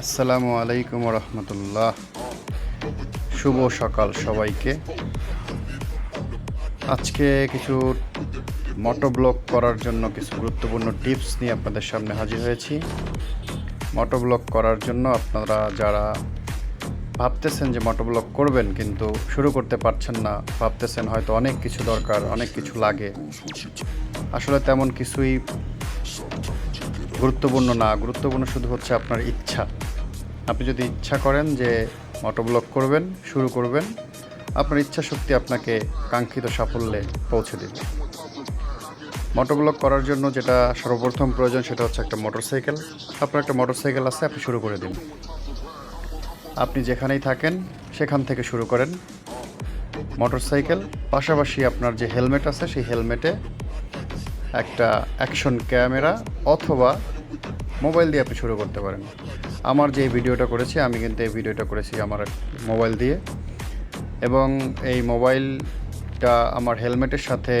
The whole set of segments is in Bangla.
আসসালামু আলাইকুম রহমতুল্লাহ শুভ সকাল সবাইকে। আজকে কিছু মটো ব্লগ করার জন্য কিছু গুরুত্বপূর্ণ টিপস নিয়ে আপনাদের সামনে হাজির হয়েছি। মটো ব্লগ করার জন্য আপনারা যারা ভাবতেছেন যে মটো ব্লগ করবেন কিন্তু শুরু করতে পারছেন না, ভাবতেছেন হয়তো অনেক কিছু দরকার, অনেক কিছু লাগে, আসলে তেমন কিছুই গুরুত্বপূর্ণ না, গুরুত্বপূর্ণ শুধু হচ্ছে আপনার ইচ্ছা। আপনি যদি ইচ্ছা করেন যে মোটোব্লগ করবেন, শুরু করবেন, আপনার ইচ্ছা শক্তি আপনাকে কাঙ্ক্ষিত সাফল্যে পৌঁছে দেবে। মোটোব্লগ করার জন্য যেটা সর্বপ্রথম প্রয়োজন সেটা হচ্ছে একটা মোটরসাইকেল। আপনার একটা মোটরসাইকেল আছে, আপনি শুরু করে দিন। আপনি যেখানেই থাকেন, সেখান থেকে শুরু করেন। মোটরসাইকেল, পাশাপাশি আপনার যে হেলমেট আছে, সেই হেলমেটে একটা অ্যাকশন ক্যামেরা অথবা মোবাইল দিয়ে আপনি শুরু করতে পারেন। আমার যে ভিডিওটা করেছি, আমি কিন্তু এই ভিডিওটা করেছি আমার মোবাইল দিয়ে। এবং এই মোবাইলটা আমার হেলমেটের সাথে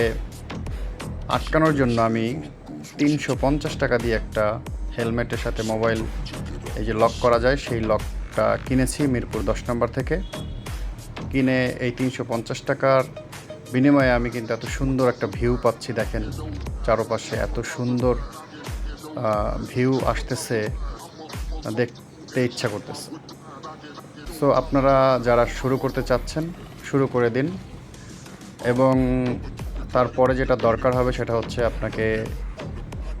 আটকানোর জন্য আমি তিনশো পঞ্চাশ টাকা দিয়ে একটা হেলমেটের সাথে মোবাইল এই যে লক করা যায়, সেই লকটা কিনেছি মিরপুর দশ নম্বর থেকে। কিনে এই তিনশো পঞ্চাশ টাকার বিনিময়ে আমি কিন্তু এত সুন্দর একটা ভিউ পাচ্ছি, দেখেন চারপাশে এত সুন্দর ভিউ আসতেছে, দেখতে ইচ্ছা করতেছে। সো আপনারা যারা শুরু করতে চাচ্ছেন, শুরু করে দিন। এবং তারপরে যেটা দরকার হবে, সেটা হচ্ছে আপনাকে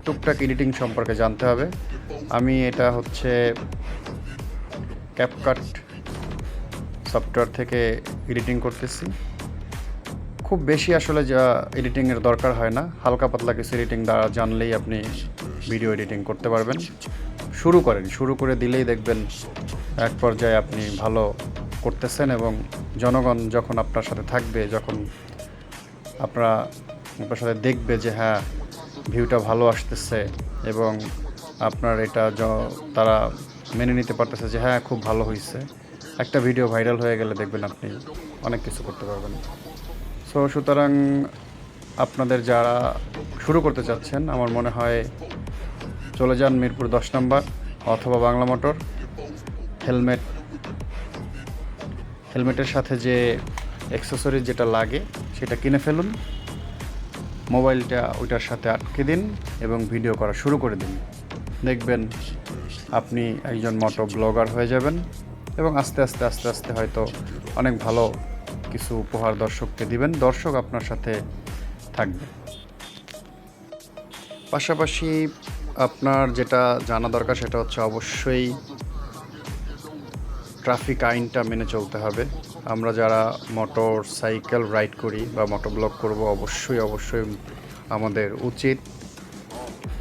টুকটাক এডিটিং সম্পর্কে জানতে হবে। আমি এটা হচ্ছে ক্যাপকাট সফটওয়্যার থেকে এডিটিং করতেছি। খুব বেশি আসলে যা এডিটিংয়ের দরকার হয় না। হালকা পাতলা কিছু এডিটিং দ্বারা জানলেই আপনি ভিডিও এডিটিং করতে পারবেন। শুরু করেন, শুরু করে দিলেই দেখবেন এক পর্যায়ে আপনি ভালো করতেছেন এবং জনগণ যখন আপনার সাথে থাকবে, যখন আপনারা আপনার সাথে দেখবে যে হ্যাঁ ভিউটা ভালো আসতেছে এবং আপনার এটা তারা মেনে নিতে পারতেছে যে হ্যাঁ খুব ভালো হয়েছে একটা ভিডিও ভাইরাল হয়ে গেলে দেখবেন আপনি অনেক কিছু করতে পারবেন। সো সুতরাং আপনাদের যারা শুরু করতে চাচ্ছেন, আমার মনে হয় চলে যান মিরপুর দশ নম্বর অথবা বাংলা মোটর। হেলমেট, হেলমেটের সাথে যে অ্যাক্সেসরিজ যেটা লাগে, সেটা কিনে ফেলুন। মোবাইলটা ওইটার সাথে আটকে দিন এবং ভিডিও করা শুরু করে দিন। দেখবেন আপনি একজন মোটো ব্লগার হয়ে যাবেন এবং আস্তে আস্তে আস্তে আস্তে হয়তো অনেক ভালো কিছু উপহার দর্শককে দিবেন। দর্শক আপনার সাথে থাকবে। পাশাপাশি আপনার যেটা জানা দরকার সেটা হচ্ছে অবশ্যই ট্রাফিক আইনটা মেনে চলতে হবে। আমরা যারা মোটর সাইকেল রাইড করি বা মোটর ব্লক করব, অবশ্যই অবশ্যই আমাদের উচিত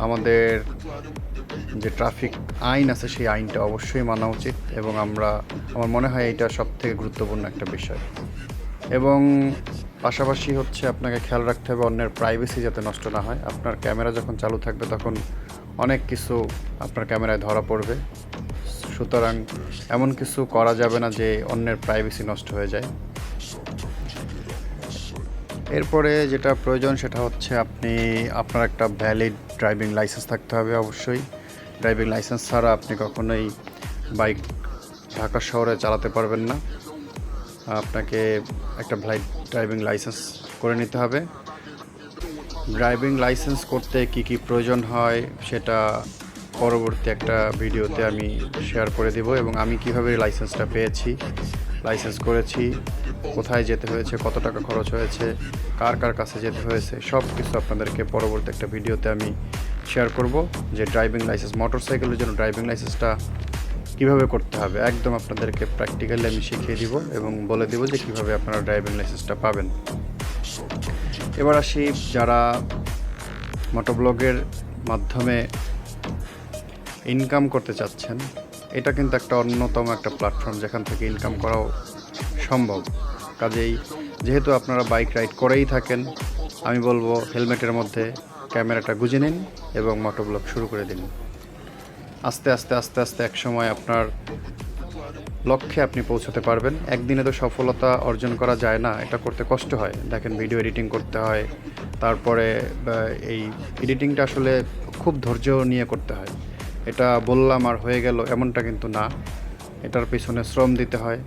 আমাদের যে ট্রাফিক আইন আছে সেই আইনটা অবশ্যই মানা উচিত এবং আমরা, আমার মনে হয় এটা সবথেকে গুরুত্বপূর্ণ একটা বিষয়। এবং পাশাপাশি হচ্ছে আপনাকে খেয়াল রাখতে হবে অন্যের প্রাইভেসি যাতে নষ্ট না হয়। আপনার ক্যামেরা যখন চালু থাকবে তখন অনেক কিছু আপনার ক্যামেরায় ধরা পড়বে। সুতরাং এমন কিছু করা যাবে না যে অন্যের প্রাইভেসি নষ্ট হয়ে যায়। এরপরে যেটা প্রয়োজন সেটা হচ্ছে আপনি, আপনার একটা ভ্যালিড ড্রাইভিং লাইসেন্স থাকতে হবে অবশ্যই। ড্রাইভিং লাইসেন্স ছাড়া আপনি কখনোই বাইক ঢাকা শহরে চালাতে পারবেন না। আপনাকে একটা ভ্যালিড ড্রাইভিং লাইসেন্স করে নিতে হবে। ড্রাইভিং লাইসেন্স করতে কি কি প্রয়োজন হয় সেটা পরবর্তী একটা ভিডিওতে আমি শেয়ার করে দিব এবং আমি কীভাবে লাইসেন্সটা পেয়েছি লাইসেন্স করেছি, কোথায় যেতে হয়েছে, কত টাকা খরচ হয়েছে, কার কার কাছে যেতে হয়েছে সব কিছু আপনাদেরকে পরবর্তী একটা ভিডিওতে আমি শেয়ার করব যে ড্রাইভিং লাইসেন্স মোটরসাইকেলের জন্য ড্রাইভিং লাইসেন্সটা কীভাবে করতে হবে? একদম আপনাদেরকে প্র্যাকটিক্যালি আমি শিখিয়ে দিব এবং বলে দিব যে কীভাবে আপনারা ড্রাইভিং লাইসেন্সটা পাবেন। এবার আসি যারা মোটোব্লগের মাধ্যমে ইনকাম করতে চাচ্ছেন, এটা কিন্তু একটা অন্যতম একটা প্ল্যাটফর্ম যেখান থেকে ইনকাম করাও সম্ভব। কাজেই যেহেতু আপনারা বাইক রাইড করেই থাকেন, আমি বলব হেলমেটের মধ্যে ক্যামেরাটা গুজে নিন এবং মোটোব্লগ শুরু করে দিন। আস্তে আস্তে আস্তে আস্তে এক সময় আপনার লক্ষ্যে আপনি পৌঁছাতে পারবেন। একদিনে তো সফলতা অর্জন করা যায় না, এটা করতে কষ্ট হয়। দেখেন ভিডিও এডিটিং করতে হয়, তারপরে এই এডিটিংটা আসলে খুব ধৈর্য নিয়ে করতে হয়। এটা বললাম আর হয়ে গেল এমনটা কিন্তু না। এটার পিছনে শ্রম দিতে হয়,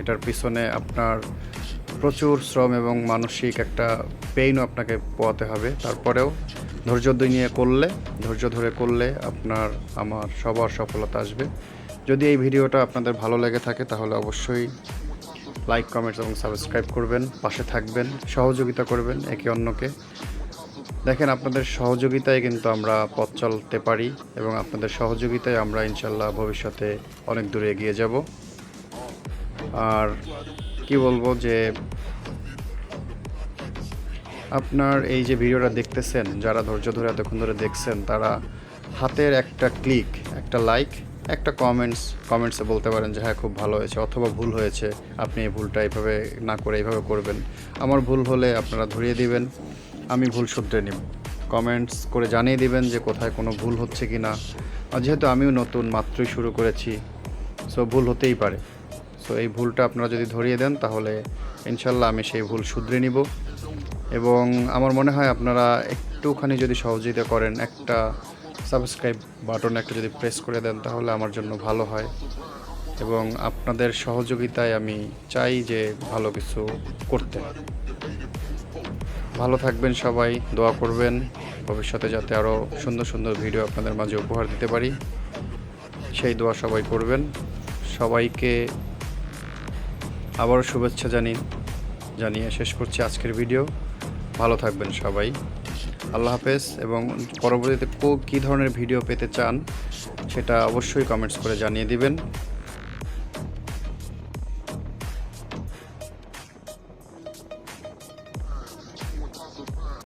এটার পিছনে আপনার প্রচুর শ্রম এবং মানসিক একটা পেইনও আপনাকে পোয়াতে হবে। তারপরেও ধৈর্য নিয়ে করলে, ধৈর্য ধরে করলে আপনার, আমার সবার সফলতা আসবে। যদি এই ভিডিওটা আপনাদের ভালো লেগে থাকে, তাহলে অবশ্যই লাইক কমেন্টস এবং সাবস্ক্রাইব করবেন, পাশে থাকবেন, সহযোগিতা করবেন একে অন্যকে। দেখেন, আপনাদের সহযোগিতায় কিন্তু আমরা পথ চলতে পারি এবং আপনাদের সহযোগিতায় আমরা ইনশাল্লাহ ভবিষ্যতে অনেক দূরে এগিয়ে যাব। আর কি বলব যে আপনার এই যে ভিডিওটা দেখতেছেন, যারা ধৈর্য ধরে এতক্ষণ ধরে দেখছেন, তারা হাতের একটা ক্লিক একটা লাইক একটা কমেন্টস কমেন্টসে বলতে পারেন যে হ্যাঁ খুব ভালো হয়েছে অথবা, ভুল হয়েছে, আপনি এই ভুলটা এইভাবে না করে এইভাবে করবেন। আমার ভুল হলে আপনারা ধরিয়ে দিবেন, আমি ভুল শুধরে নিব। কমেন্টস করে জানিয়ে দিবেন যে, কোথায় কোনো ভুল হচ্ছে কি না। যেহেতু আমিও নতুন, মাত্রই শুরু করেছি সো ভুল হতেই পারে। সো এই ভুলটা আপনারা যদি ধরিয়ে দেন, তাহলে ইনশাল্লাহ আমি সেই ভুল শুধরে নিব। এবং আমার মনে হয় আপনারা একটুখানি যদি সহযোগিতা করেন, একটা সাবস্ক্রাইব বাটন একটা যদি প্রেস করে দেন, তাহলে আমার জন্য ভালো হয়। এবং আপনাদের সহযোগিতায় আমি চাই যে ভালো কিছু করতে। ভালো থাকবেন সবাই, দোয়া করবেন। ভবিষ্যতে যাতে আরও সুন্দর সুন্দর ভিডিও আপনাদের মাঝে উপহার দিতে পারি। সেই দোয়া সবাই করবেন। সবাইকে আবারও শুভেচ্ছা জানি জানিয়ে শেষ করছি আজকের ভিডিও ভালো থাকবেন সবাই। আল্লাহ হাফেজ এবং পরবর্তীতে কো ধরনের ভিডিও পেতে চান সেটা অবশ্যই কমেন্টস করে জানিয়ে দিবেন।